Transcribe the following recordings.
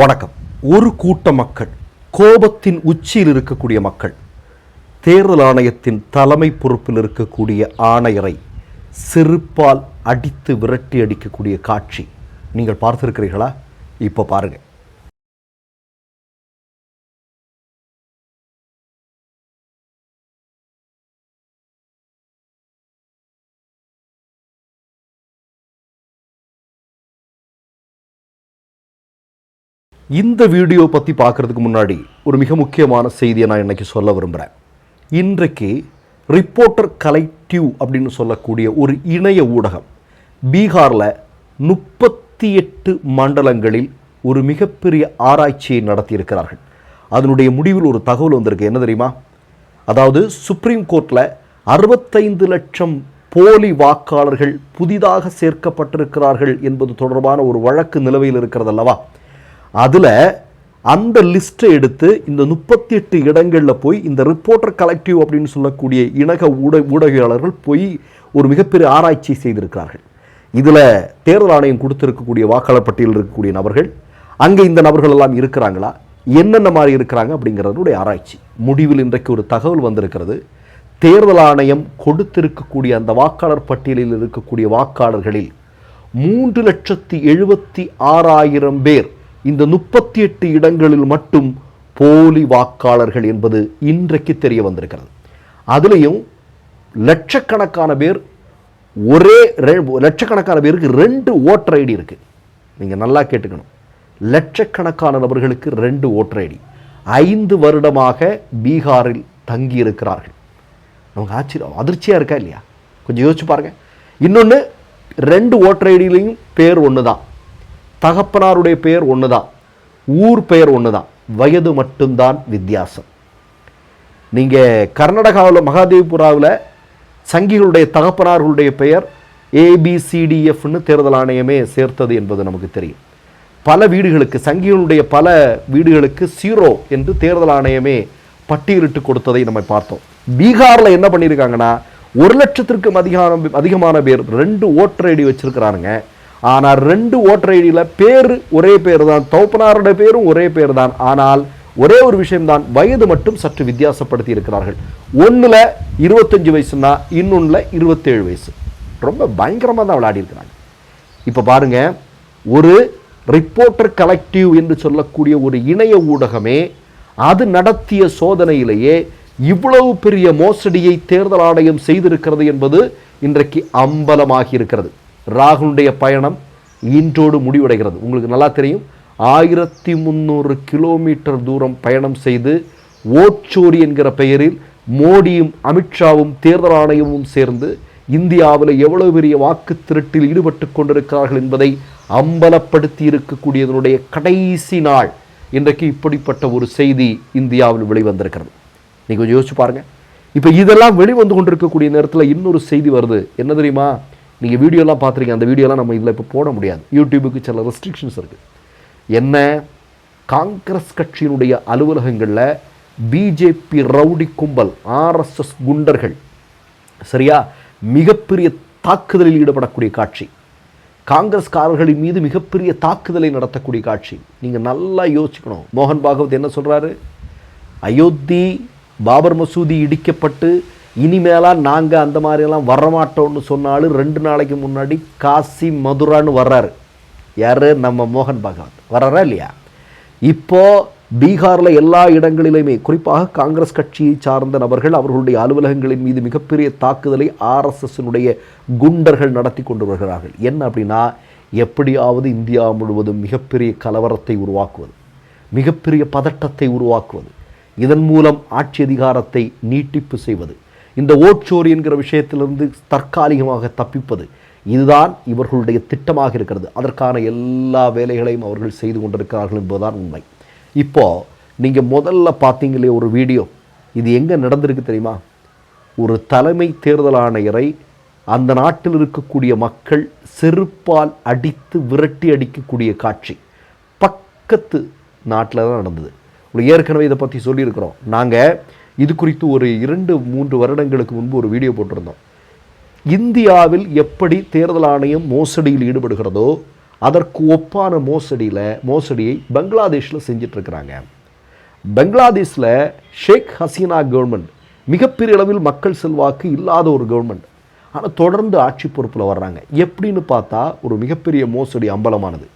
வணக்கம். ஒரு கூட்ட மக்கள் கோபத்தின் உச்சியில் இருக்கக்கூடிய மக்கள் தேர்தல் ஆணையத்தின் தலைமை பொறுப்பில் இருக்கக்கூடிய ஆணையரை செருப்பால் அடித்து விரட்டி அடிக்கக்கூடிய காட்சி நீங்கள் பார்த்திருக்கிறீர்களா? இப்போ பாருங்கள் இந்த வீடியோ பற்றி பார்க்கறதுக்கு முன்னாடி ஒரு மிக முக்கியமான செய்தியை நான் இன்னைக்கு சொல்ல விரும்புகிறேன் இன்றைக்கு ரிப்போர்ட்டர் கலெக்டிவ் அப்படின்னு சொல்லக்கூடிய ஒரு இணைய ஊடகம் பீகாரில் முப்பத்தி எட்டு மண்டலங்களில் ஒரு மிகப்பெரிய ஆராய்ச்சியை நடத்தியிருக்கிறார்கள். அதனுடைய முடிவில் ஒரு தகவல் வந்திருக்கு. என்ன தெரியுமா? அதாவது சுப்ரீம் கோர்ட்டில் அறுபத்தைந்து லட்சம் போலி வாக்காளர்கள் புதிதாக சேர்க்கப்பட்டிருக்கிறார்கள் என்பது தொடர்பான ஒரு வழக்கு நிலுவையில் இருக்கிறதல்லவா? அல்லவா அதில் அந்த லிஸ்ட்டை எடுத்து இந்த முப்பத்தி எட்டு இடங்களில் போய் இந்த ரிப்போர்ட்டர் கலெக்டிவ் அப்படின்னு சொல்லக்கூடிய இணக ஊட ஊடகவியலாளர்கள் போய் ஒரு மிகப்பெரிய ஆராய்ச்சி செய்திருக்கிறார்கள். இதில் தேர்தல் ஆணையம் கொடுத்துருக்கக்கூடிய வாக்காளர் பட்டியலில் இருக்கக்கூடிய நபர்கள் அங்கே இந்த நபர்கள் எல்லாம் இருக்கிறாங்களா? என்னென்ன மாதிரி இருக்கிறாங்க அப்படிங்கிறதுடைய ஆராய்ச்சி. முடிவில் இன்றைக்கு ஒரு தகவல் வந்திருக்கிறது. தேர்தல் ஆணையம் கொடுத்திருக்கக்கூடிய அந்த வாக்காளர் பட்டியலில் இருக்கக்கூடிய வாக்காளர்களில் மூன்று லட்சத்தி எழுபத்தி ஆறாயிரம் பேர் இந்த முப்பத்தி எட்டு இடங்களில் மட்டும் போலி வாக்காளர்கள் என்பது இன்றைக்கு தெரிய வந்திருக்கிறது. அதுலேயும் லட்சக்கணக்கான பேர் ஒரே லட்சக்கணக்கான பேருக்கு ரெண்டு ஓட்டர் ஐடி இருக்கு. நீங்கள் நல்லா கேட்டுக்கணும். லட்சக்கணக்கான நபர்களுக்கு ரெண்டு ஓட்டர் ஐடி. ஐந்து வருடமாக பீகாரில் தங்கி இருக்கிறார்கள் நமக்கு ஆச்சரியம் அதிர்ச்சியாக இருக்கா இல்லையா? கொஞ்சம் யோசிச்சு பாருங்க. இன்னொன்று ரெண்டு ஓட்டர் ஐடியிலையும் பேர் ஒன்று தான் தகப்பனாருடைய பெயர் ஒன்று தான் ஊர் பெயர் ஒன்று தான் வயது மட்டும்தான் வித்தியாசம். நீங்கள் கர்நாடகாவில் மகாதேவபுராவில் சங்கிகளுடைய தகப்பனார்களுடைய பெயர் ஏபிசிடிஎஃப்னு தேர்தல் ஆணையமே சேர்த்தது என்பது நமக்கு தெரியும். பல வீடுகளுக்கு சங்கிகளுடைய பல வீடுகளுக்கு சீரோ என்று தேர்தல் ஆணையமே பட்டியலிட்டு கொடுத்ததை நம்ம பார்த்தோம். பீகாரில் என்ன பண்ணியிருக்காங்கன்னா ஒரு லட்சத்திற்கும் அதிகமான அதிகமான பேர் ரெண்டு ஓட்டர் ஐடி வச்சிருக்கிறாருங்க ஆனால் ரெண்டு ஓட்டர் ஐடியில் பேர் ஒரே பேர் தான் தௌப்பனாரோட பேரும் ஒரே பேர் தான் ஆனால் ஒரே ஒரு விஷயம்தான். வயது மட்டும் சற்று வித்தியாசப்படுத்தி இருக்கிறார்கள். ஒன்றில் இருபத்தஞ்சு வயசுனா இன்னொன்றில் இருபத்தேழு வயசு. ரொம்ப பயங்கரமாக தான் விளையாடி இருக்கிறாங்க. இப்போ பாருங்க ஒரு ரிப்போர்ட்டர் கலெக்டிவ் என்று சொல்லக்கூடிய ஒரு இணைய ஊடகமே அது நடத்திய சோதனையிலேயே இவ்வளவு பெரிய மோசடியை தேர்தல் ஆணையம் செய்திருக்கிறது என்பது இன்றைக்கு அம்பலமாகி இருக்கிறது. ராகுலுடைய பயணம் இன்றோடு முடிவடைகிறது. உங்களுக்கு நல்லா தெரியும். ஆயிரத்தி முந்நூறு கிலோமீட்டர் தூரம் பயணம் செய்து ஓச்சோரி என்கிற பெயரில் மோடியும் அமித்ஷாவும் தேர்தல் ஆணையமும் சேர்ந்து இந்தியாவில் எவ்வளவு பெரிய வாக்கு திருட்டில் ஈடுபட்டு கொண்டிருக்கிறார்கள் என்பதை அம்பலப்படுத்தி இருக்கக்கூடியதனுடைய கடைசி நாள் இன்றைக்கு இப்படிப்பட்ட ஒரு செய்தி இந்தியாவில் வெளிவந்திருக்கிறது. நீங்கள் கொஞ்சம் யோசிச்சு பாருங்க. இப்போ இதெல்லாம் வெளிவந்து கொண்டிருக்கக்கூடிய நேரத்தில் இன்னொரு செய்தி வருது. என்ன தெரியுமா? நீங்கள் வீடியோலாம் பார்த்துருக்கீங்க அந்த வீடியோலாம் நம்ம இதில் இப்போ போட முடியாது. யூடியூபுக்கு சில ரெஸ்ட்ரிக்ஷன்ஸ் இருக்குது என்ன? காங்கிரஸ் கட்சியினுடைய அலுவலகங்களில் பிஜேபி ரவுடி கும்பல் ஆர்எஸ்எஸ் குண்டர்கள் சரியா? மிகப்பெரிய தாக்குதலில் ஈடுபடக்கூடிய காட்சி. காங்கிரஸ்காரர்களின் மீது மிகப்பெரிய தாக்குதலை நடத்தக்கூடிய காட்சி. நீங்கள் நல்லா யோசிக்கணும். மோகன் பாகவத் என்ன சொல்கிறாரு அயோத்தி பாபர் மசூதி இடிக்கப்பட்டு இனிமேலாக நாங்கள் அந்த மாதிரியெல்லாம் வரமாட்டோம்னு சொன்னாலும் ரெண்டு நாளைக்கு முன்னாடி காசி மதுரான்னு வர்றாரு. யார்? நம்ம மோகன் பகவான் வர்றாரா இல்லையா? இப்போ பீகாரில் எல்லா இடங்களிலுமே குறிப்பாக காங்கிரஸ் கட்சியை சார்ந்த நபர்கள் அவர்களுடைய அலுவலகங்களின் மீது மிகப்பெரிய தாக்குதலை ஆர்எஸ்எஸ்னுடைய குண்டர்கள் நடத்தி கொண்டு வருகிறார்கள். என்ன அப்படின்னா எப்படியாவது இந்தியா முழுவதும் மிகப்பெரிய கலவரத்தை உருவாக்குவது மிகப்பெரிய பதட்டத்தை உருவாக்குவது இதன் மூலம் ஆட்சி அதிகாரத்தை நீட்டிப்பு செய்வது இந்த ஓட்சோரி என்கிற விஷயத்திலிருந்து தற்காலிகமாக தப்பிப்பது இதுதான் இவர்களுடைய திட்டமாக இருக்கிறது. அதற்கான எல்லா வேலைகளையும் அவர்கள் செய்து கொண்டிருக்கிறார்கள் என்பதுதான் உண்மை. இப்போது நீங்கள் முதல்ல பார்த்தீங்களே ஒரு வீடியோ. இது எங்கே நடந்திருக்கு தெரியுமா? ஒரு தலைமை தேர்தல் ஆணையரை அந்த நாட்டில் இருக்கக்கூடிய மக்கள் செருப்பால் அடித்து விரட்டி அடிக்கக்கூடிய காட்சி பக்கத்து நாட்டில் தான் நடந்தது. ஏற்கனவே இதை பற்றி சொல்லியிருக்கிறோம். நாங்கள் இது குறித்து ஒரு இரண்டு மூன்று வருடங்களுக்கு முன்பு ஒரு வீடியோ போட்டிருந்தோம். இந்தியாவில் எப்படி தேர்தல் ஆணையம் மோசடியில் ஈடுபடுகிறதோ அதற்கு ஒப்பான மோசடியில் மோசடியை பங்களாதேஷில் செஞ்சிட்ருக்கிறாங்க. பங்களாதேஷில் ஷேக் ஹசீனா கவர்மெண்ட் மிகப்பெரிய அளவில் மக்கள் செல்வாக்கு இல்லாத ஒரு கவர்மெண்ட் ஆனால் தொடர்ந்து ஆட்சி பொறுப்பில் வர்றாங்க. எப்படின்னு பார்த்தா ஒரு மிகப்பெரிய மோசடி அம்பலமானது.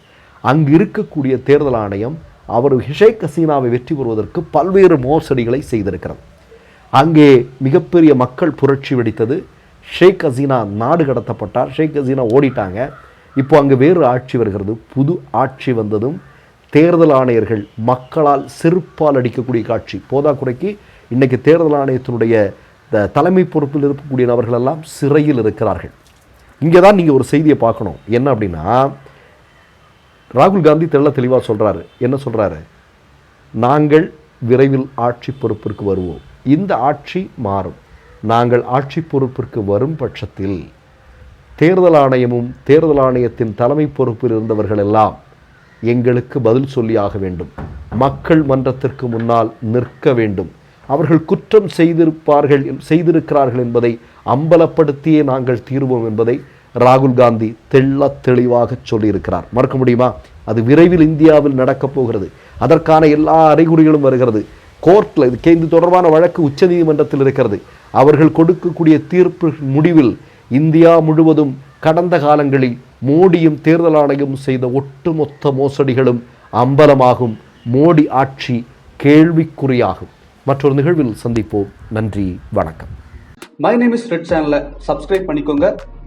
அங்கு இருக்கக்கூடிய தேர்தல் ஆணையம் அவர் ஷேக் ஹசீனாவை வெற்றி பெறுவதற்கு பல்வேறு மோசடிகளை செய்திருக்கிறது. அங்கே மிகப்பெரிய மக்கள் புரட்சி வெடித்தது. ஷேக் ஹசீனா நாடு கடத்தப்பட்டார். ஷேக் ஹசீனா ஓடிட்டாங்க. இப்போ அங்கே வேறு ஆட்சி வருகிறது. புது ஆட்சி வந்ததும் தேர்தல் ஆணையர்கள் மக்களால் செருப்பால் அடிக்கக்கூடிய காட்சி. போதாக்குறைக்கு இன்றைக்கு தேர்தல் ஆணையத்தினுடைய த- தலைமை பொறுப்பில் இருக்கக்கூடிய நபர்களெல்லாம் சிறையில் இருக்கிறார்கள். இங்கே தான் நீங்கள் ஒரு செய்தியை பார்க்கணும். என்ன அப்படின்னா ராகுல் காந்தி தெள்ள தெளிவாக சொல்கிறாரு என்ன சொல்கிறாரு நாங்கள் விரைவில் ஆட்சி பொறுப்பிற்கு வருவோம். இந்த ஆட்சி மாறும். நாங்கள் ஆட்சி பொறுப்பிற்கு வரும் பட்சத்தில் தேர்தல் ஆணையமும் தேர்தல் ஆணையத்தின் தலைமை பொறுப்பில் இருந்தவர்கள் எல்லாம் எங்களுக்கு பதில் சொல்லியாக வேண்டும். மக்கள் மன்றத்திற்கு முன்னால் நிற்க வேண்டும். அவர்கள் குற்றம் செய்திருப்பார்கள் செய்திருக்கிறார்கள் என்பதை அம்பலப்படுத்தியே நாங்கள் தீர்வோம் என்பதை ராகுல் காந்தி தெள்ளத் தெளிவாக சொல்லியிருக்கிறார். மறக்க முடியுமா? அது விரைவில் இந்தியாவில் நடக்கப் போகிறது. அதற்கான எல்லா அறிகுறிகளும் வருகிறது. கோர்ட்டில் இது இது தொடர்பான வழக்கு உச்சநீதிமன்றத்தில் இருக்கிறது. அவர்கள் கொடுக்கக்கூடிய தீர்ப்பு முடிவில் இந்தியா முழுவதும் கடந்த காலங்களில் மோடியும் தேர்தல் ஆணையம் செய்த ஒட்டுமொத்த மோசடிகளும் அம்பலமாகும். மோடி ஆட்சி கேள்விக்குறியாகும். மற்றொரு நிகழ்வில் சந்திப்போம். நன்றி வணக்கம். மை நேம் இஸ் ரெட் சேனலை சப்ஸ்கிரைப் பண்ணிக்கோங்க.